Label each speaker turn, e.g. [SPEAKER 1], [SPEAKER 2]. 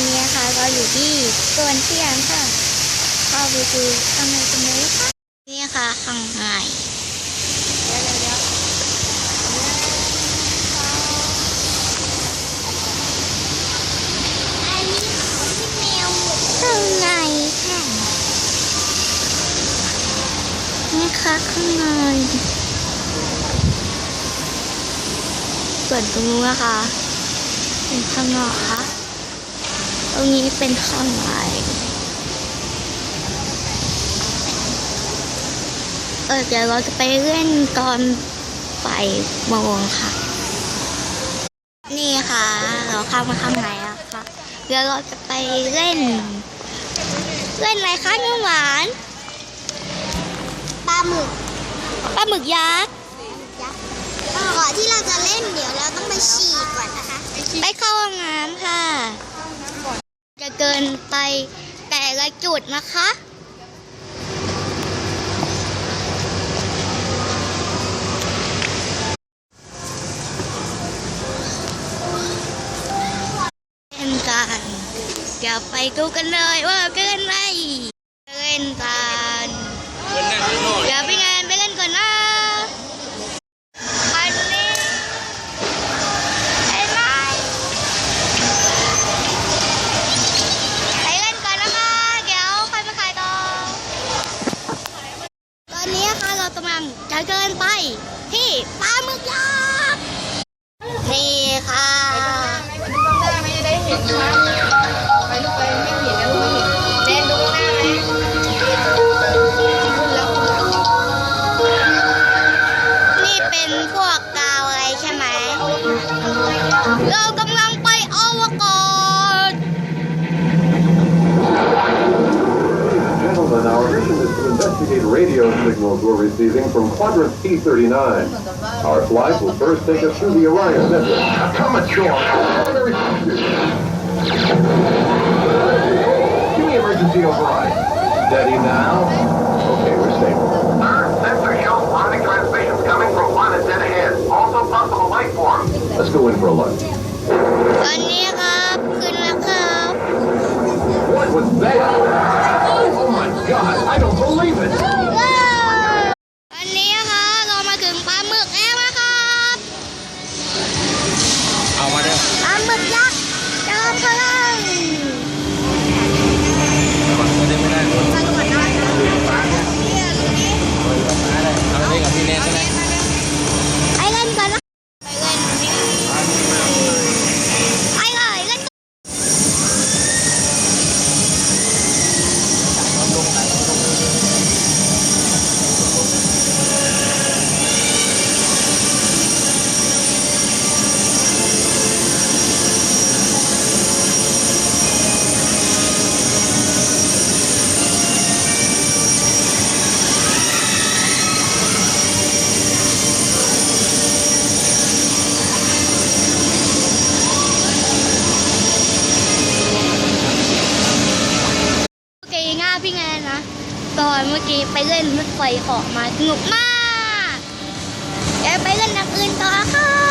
[SPEAKER 1] อนนี้นะคะเราอยู่ที่สวนเทียนค่ะเข้าไปดูข้างในกันเลยค่ะนี่ค่ะข้างในเดี๋ยวเดี๋ยวเดี๋ยวอันนี้ของพี่แมวข้างในค่ะนี่ค่ะข้างในส่วนตรงนู้นนะคะเป็นข้างนอกค่ะต รงนี้เป็นข้างในเออเดี๋ยวเราจะไปเล่นตอนบ่ายโมงค่ะ นี่ค่ะ เราเข้ามาข้างในแล้วค่ะ เดี๋ยวเราจะไปเล่น เล่นอะไรคะน้ำหวาน
[SPEAKER 2] ปลาหมึก
[SPEAKER 1] ปลาหมึกยักษ์
[SPEAKER 2] ยักษ์ก่อนที่เราจะเล่นเดี๋ยวเราต้องไปฉี่ก่อนนะคะ
[SPEAKER 1] ไปเข้าห้องน้ำค่ะจะ เกินไปแต่ละจุดนะคะ เล่นกัน เดี๋ยวไปดูกันเลยว่าเกินไหมเล่นกัน ตอนนี้นะคะเรากำลังจะเดินไป ที่ปลาหมึกยักษ์นี่ค่ะ
[SPEAKER 3] ไปดูข้างหน้าไม่ได้เห็นไปลูกไปไม่เห็นนะลูกไม่เห็นเดนดูข้างหน้าไหมขึ้นแล้ว
[SPEAKER 1] นี่เป็นพวกกาวอะไรใช่ไหมเรากำ
[SPEAKER 4] radio signals we're receiving from Quadrant P39. Our flight will first take us through the Orion Desert. Now come at Give me emergency override. Steady now. Okay, we're stable.
[SPEAKER 5] Sir, sensor shows vomiting transmissions coming from planet dead ahead. Also possible life form.
[SPEAKER 4] Let's go in for a look. What was that? Oh my God! I don't.
[SPEAKER 3] ด้อ
[SPEAKER 1] ปลา ง่า
[SPEAKER 3] ยพี่
[SPEAKER 1] แงนนะ ตอนเมื่อกี้ไปเล่นรถไฟออกมาสนุกมากเดี๋ยวไปเล่นอย่างอื่นต่อค่ะ